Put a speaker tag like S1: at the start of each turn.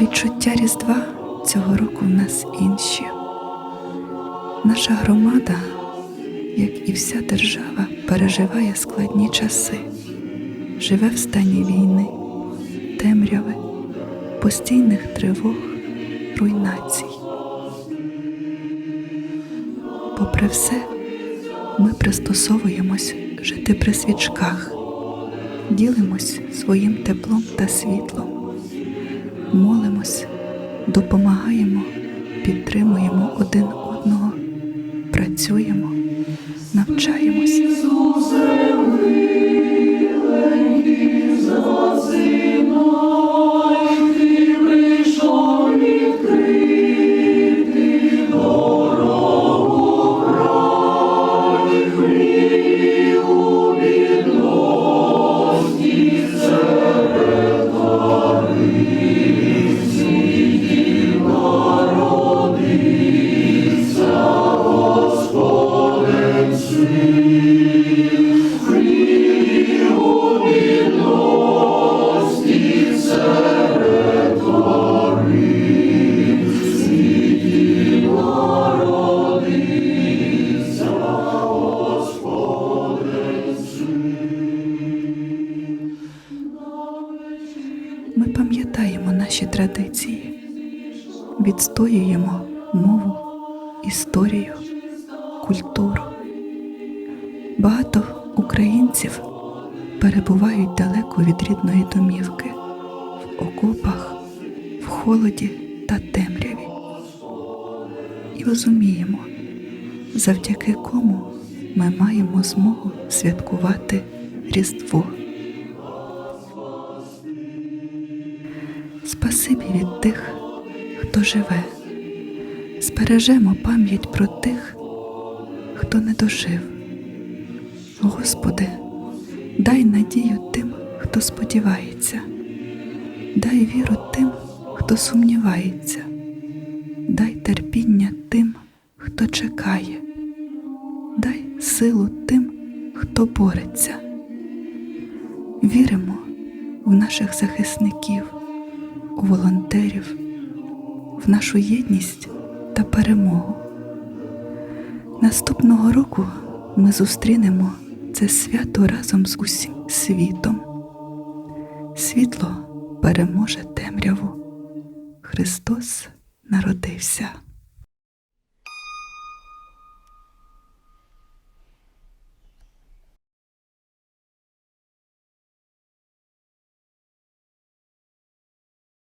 S1: Відчуття Різдва цього року в нас інші. Наша громада, як і вся держава, переживає складні часи, живе в стані війни, темряви, постійних тривог, руйнацій. Попри все, ми пристосовуємось жити при свічках, ділимось своїм теплом та світлом молимось, допомагаємо, підтримуємо один одного, працюємо, навчаємось. Наші традиції, відстоюємо мову, історію, культуру. Багато українців перебувають далеко від рідної домівки, в окопах, в холоді та темряві. І розуміємо, завдяки кому ми маємо змогу святкувати Різдво. Спасибі від тих, хто живе, збережемо пам'ять про тих, хто не дожив. Господи, дай надію тим, хто сподівається, дай віру тим, хто сумнівається, дай терпіння тим, хто чекає, дай силу тим, хто бореться. Віримо в наших захисників у волонтерів, в нашу єдність та перемогу. Наступного року ми зустрінемо це свято разом з усім світом. Світло переможе темряву. Христос народився.